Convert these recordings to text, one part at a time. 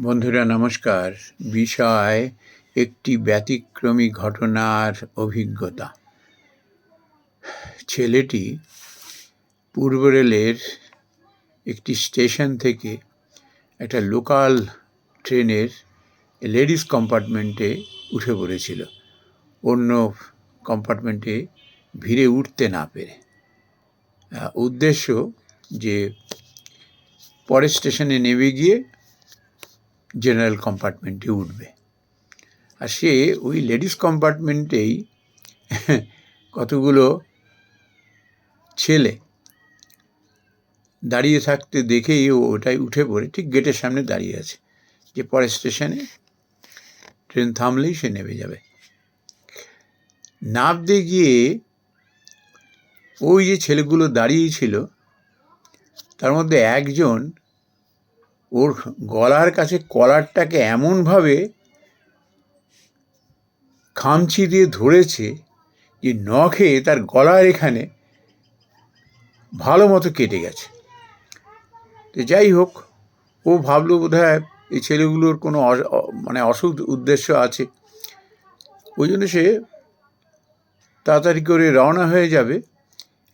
বন্ধুরা, নমস্কার। বিষয়, একটি ব্যতিক্রমী ঘটনার অভিজ্ঞতা। ছেলেটি পূর্ব রেলের একটি স্টেশন থেকে একটা লোকাল ট্রেনের লেডিস কম্পার্টমেন্টে উঠে পড়েছিল। অন্য কম্পার্টমেন্টে ভিড়ে উঠতে না পেরে। উদ্দেশ্য যে পরের স্টেশনে নেমে গিয়ে জেনারেল কম্পার্টমেন্টে উঠবে। আর সে ওই লেডিস কম্পার্টমেন্টেই কতগুলো ছেলে দাঁড়িয়ে থাকতে দেখেই ও ওটাই উঠে পড়ে, ঠিক গেটের সামনে দাঁড়িয়ে আছে। যে পরের স্টেশনে ট্রেন থামলেই সে নেমে যাবে। নামতে গিয়ে ওই যে ছেলেগুলো দাঁড়িয়ে ছিল, তার মধ্যে একজন ওর গলার কাছে কলারটাকে এমনভাবে খামচি দিয়ে ধরেছে যে নখে তার গলার এখানে ভালো মতো কেটে গেছে। তো যাই হোক, ও ভাবলো বোধ হয় এই ছেলেগুলোর কোনো মানে অসুখ উদ্দেশ্য আছে। ওই জন্য সে তাড়াতাড়ি করে রওনা হয়ে যাবে।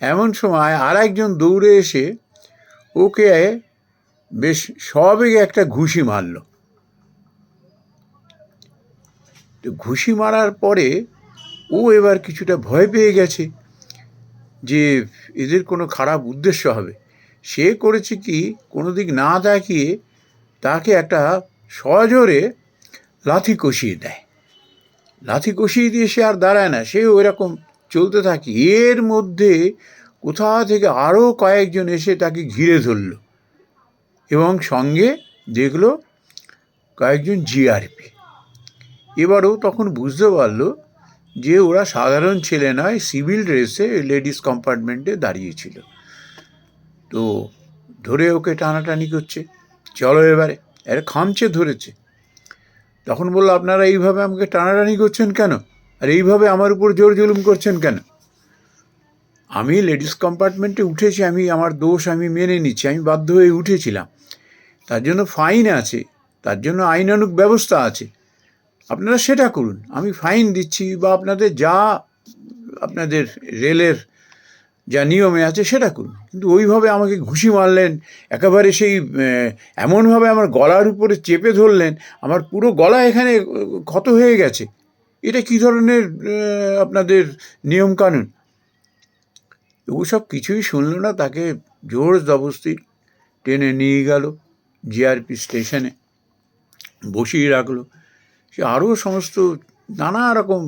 এমন সময় আর একজন দৌড়ে এসে ওকে বেশ সবেগে একটা ঘুষি মারল। তো ঘুষি মারার পরে ও এবার কিছুটা ভয় পেয়ে গেছে যে এদের কোনো খারাপ উদ্দেশ্য হবে। সে করেছে কি কোনো দিক না তাকিয়ে তাকে একটা সজোরে লাথি কষিয়ে দেয়। লাথি কষিয়ে দিয়ে সে আর দাঁড়ায় না, সে ওইরকম চলতে থাকে। এর মধ্যে কোথা থেকে আরও কয়েকজন এসে তাকে ঘিরে ধরলো। এবং সঙ্গে দেখল কয়েকজন জিআরপি এবারও তখন বুঝতে পারল যে ওরা সাধারণ ছেলে নয়, সিভিল ড্রেসে লেডিস কম্পার্টমেন্টে দাঁড়িয়েছিল। তো ধরে ওকে টানাটানি করছে, চলো এবারে, এর খামচে ধরেছে। তখন বলল, আপনারা এইভাবে আমাকে টানাটানি করছেন কেন? আর এইভাবে আমার উপর জোর জুলুম করছেন কেন? আমি লেডিস কম্পার্টমেন্টে উঠেছি, আমি, আমার দোষ আমি মেনে নিচ্ছি, আমি বাধ্য হয়ে উঠেছিলাম। তার জন্য ফাইন আছে, তার জন্য আইনানুগ ব্যবস্থা আছে। আপনারা সেটা করুন। আমি ফাইন দিচ্ছি বা আপনাদের যা আপনাদের রেলের যা নিয়মে আছে সেটা করুন। কিন্তু ওইভাবে আমাকে ঘুষি মারলেন, একেবারে সেই এমনভাবে আমার গলার উপরে চেপে ধরলেন, আমার পুরো গলা এখানে ক্ষত হয়ে গেছে। এটা কী ধরনের আপনাদের নিয়মকানুন? ওসব কিছুই শুনলো না, তাকে জোর জবস্তি টেনে নিয়ে গেল। জিআরপি স্টেশনে বসিয়ে রাখল। সে আরও সমস্ত নানা রকম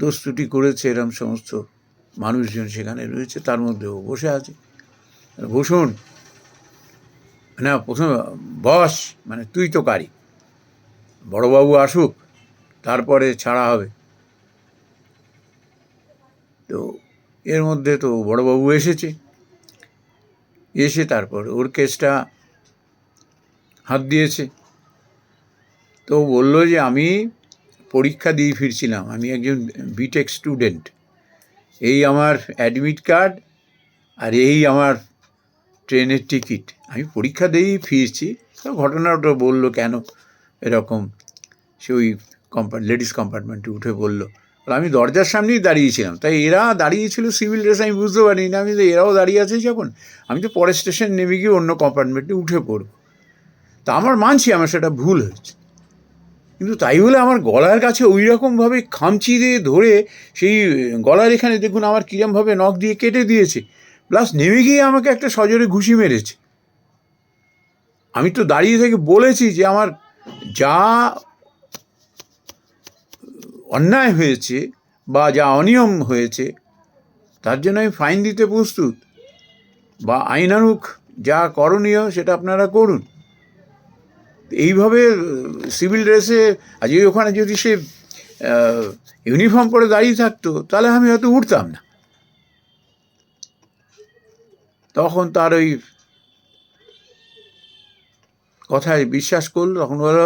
দোস্তুটি করেছে, এরম সমস্ত মানুষজন সেখানে রয়েছে, তার মধ্যে ও বসে আছে। বসুন। না, প্রথম বস মানে তুই তো কারি বড়বাবু আসুক, তারপরে ছাড়া হবে। তো এর মধ্যে তো বড়বাবু এসেছে। এসে তারপর ওর কেসটা হাত দিয়েছে। তো বলল যে, আমি পরীক্ষা দিয়ে ফিরছিলাম। আমি একজন বিটেক স্টুডেন্ট এই আমার অ্যাডমিট কার্ড আর এই আমার ট্রেনের টিকিট আমি পরীক্ষা দিয়েই ফিরছি। তো ঘটনাটা বলল কেন? এরকম সে ওই কম্পা লেডিস কম্পার্টমেন্টে উঠে বলল আর আমি দরজার সামনেই দাঁড়িয়েছিলাম তাই এরা দাঁড়িয়েছিল সিভিল ড্রেস আমি বুঝতে পারিনি না। আমি তো এরাও দাঁড়িয়ে আছে যখন। আমি তো পরের স্টেশন নেমে গিয়ে অন্য কম্পার্টমেন্টে উঠে পড়ব। তা আমার মানছি আমার সেটা ভুল হয়েছে। কিন্তু তাই বলে আমার গলার কাছে ওই রকমভাবে খামচি দিয়ে ধরে সেই গলার এখানে দেখুন আমার কিরমভাবে নখ দিয়ে কেটে দিয়েছে। প্লাস নেমে গিয়ে আমাকে একটা সজোরে ঘুষি মেরেছে। আমি তো দাঁড়িয়ে থেকে বলেছি যে আমার যা অন্যায় হয়েছে বা যা অনিয়ম হয়েছে, তার জন্য আমি ফাইন দিতে প্রস্তুত। বা আইনানুক যা করণীয় সেটা আপনারা করুন। এইভাবে সিভিল ড্রেসে আজকে ওখানে যদি সে ইউনিফর্ম পরে দাঁড়িয়ে থাকতো, তাহলে আমি হয়তো উঠতাম না। তখন তার ওই কথায় বিশ্বাস করল, তখন বলল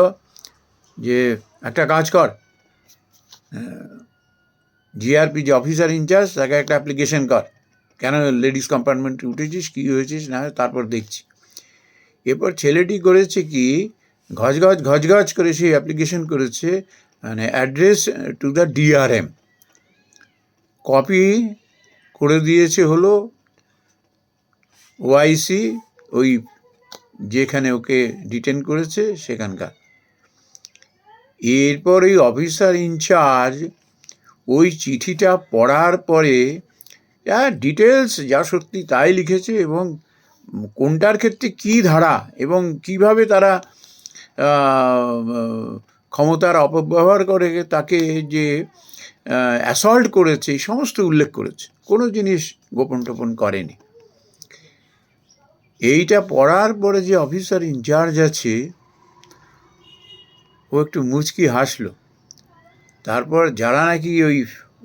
যে, একটা কাজ কর। জিআরপি যে অফিসার ইনচার্জ তাকে একটা অ্যাপ্লিকেশন কর। কেন লেডিস কম্পার্টমেন্টে উঠেছিস, কী হয়েছিস, না তারপর দেখছি। এরপর ছেলেটি করেছে কি ঘজগজ ঘজগজ করে সেই অ্যাপ্লিকেশন করেছে মানে address to the DRM copy করে দিয়েছে হলো ওআইসি ওই যেখানে ওকে ডিটেন করেছে, সেখানকার। এরপর ওই অফিসার ইনচার্জ ওই চিঠিটা পড়ার পরে যা ডিটেলস যা সত্যি তাই লিখেছে এবং কোনটার ক্ষেত্রে কী ধারা এবং কীভাবে তারা ক্ষমতার অপব্যবহার করে তাকে যে অ্যাসল্ট করেছে, এই সমস্ত উল্লেখ করেছে। কোনো জিনিস গোপন টোপন করেনি। এইটা পড়ার পরে যে অফিসার ইনচার্জ আছে ও একটু মুচকি হাসলো। তারপর যারা নাকি ওই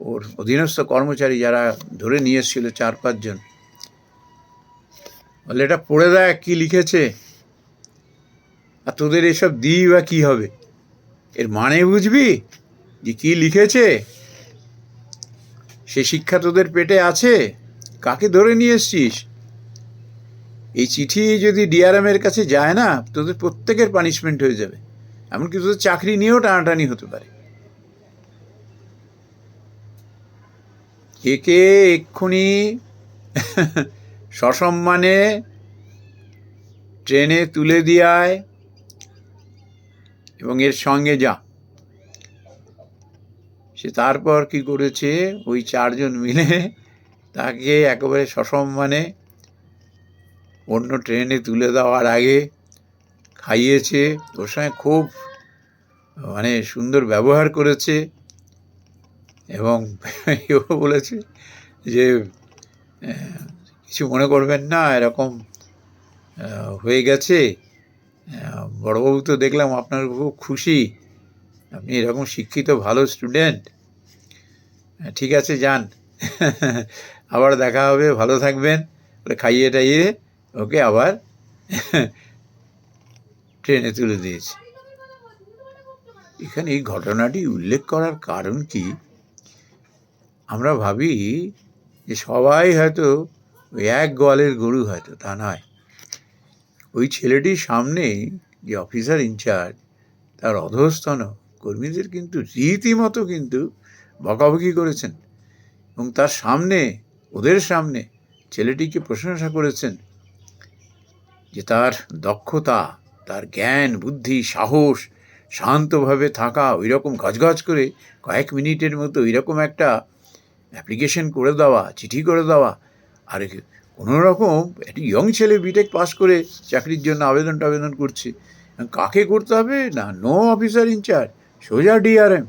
ওর অধীনস্থ কর্মচারী যারা ধরে নিয়ে এসেছিল চার পাঁচজন, বলে, এটা পড়ে দেখ কি লিখেছে। আর তোদের এসব দিই বা কী হবে? এর মানে বুঝবি যে কি লিখেছে? সে শিক্ষা তোদের পেটে আছে? কাকে ধরে নিয়ে এসছিস? এই চিঠি যদি ডিআরএম এর কাছে যায় না, তোদের প্রত্যেকের পানিশমেন্ট হয়ে যাবে। এমনকি তোদের চাকরি নিয়েও টানাটানি হতে পারে। একে এক্ষুনি সসম্মানে ট্রেনে তুলে দিয়ায় এবং এর সঙ্গে যা। সে তারপর কি করেছে? ওই চারজন মিলে তাকে একেবারে সসম্মানে অন্য ট্রেনে তুলে দেওয়ার আগে খাইয়েছে ওর সঙ্গে খুব মানে সুন্দর ব্যবহার করেছে এবং এও বলেছে যে কিছু মনে করবেন না, এরকম হয়ে গেছে। বড়বাবু তো দেখলাম আপনার খুব খুশি। আপনি এরকম শিক্ষিত, ভালো স্টুডেন্ট ঠিক আছে, যান। আবার দেখা হবে, ভালো থাকবেন। খাইয়ে টাইয়ে ওকে আবার ট্রেনে তুলে দিয়েছে। এখানে এই ঘটনাটি উল্লেখ করার কারণ কি? আমরা ভাবি যে সবাই হয়তো এক গোয়ালের গরু হয়তো, তা নয়। ওই ছেলেটির সামনে যে অফিসার ইনচার্জ তার অধস্তন কর্মীদের কিন্তু রীতিমতো কিন্তু বকাবকি করেছেন এবং তার সামনে, ওদের সামনে ছেলেটিকে প্রশংসা করেছেন যে তার দক্ষতা তার জ্ঞান, বুদ্ধি, সাহস শান্তভাবে থাকা ওই রকম গজগজ করে কয়েক মিনিটের মতো ওইরকম একটা অ্যাপ্লিকেশন করে দেওয়া, চিঠি করে দেওয়া আর কোনো রকম একটি ইয়ং ছেলে বিটেক পাস করে চাকরির জন্য আবেদন টাবেদন করছে। কাকে করতে হবে? না নো অফিসার ইনচার্জ সোজা ডিআরএম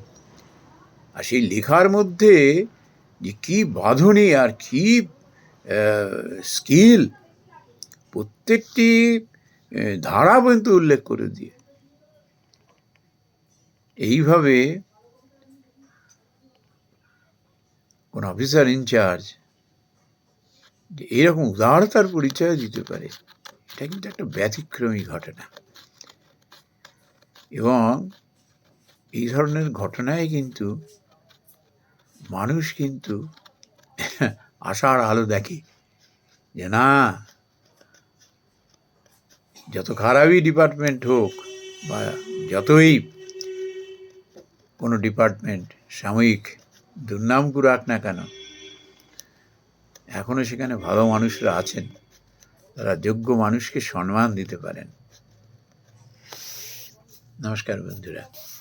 আর সেই লেখার মধ্যে যে কী বাঁধনি আর কী স্কিল প্রত্যেকটি ধারা পর্যন্ত উল্লেখ করে দিয়ে। এইভাবে কোন অফিসার ইনচার্জ এরকম উদারতার পরিচয় দিতে পারে, এটা কিন্তু একটা ব্যতিক্রমী ঘটনা। এবং এই ধরনের ঘটনায় কিন্তু মানুষ কিন্তু আশার আলো দেখে যে না যত খারাপই ডিপার্টমেন্ট হোক বা যতই কোনো ডিপার্টমেন্ট সাময়িক দুর্নাম কুরাক না কেন এখনও সেখানে ভালো মানুষরা আছেন। তারা যোগ্য মানুষকে সম্মান দিতে পারেন। নমস্কার বন্ধুরা।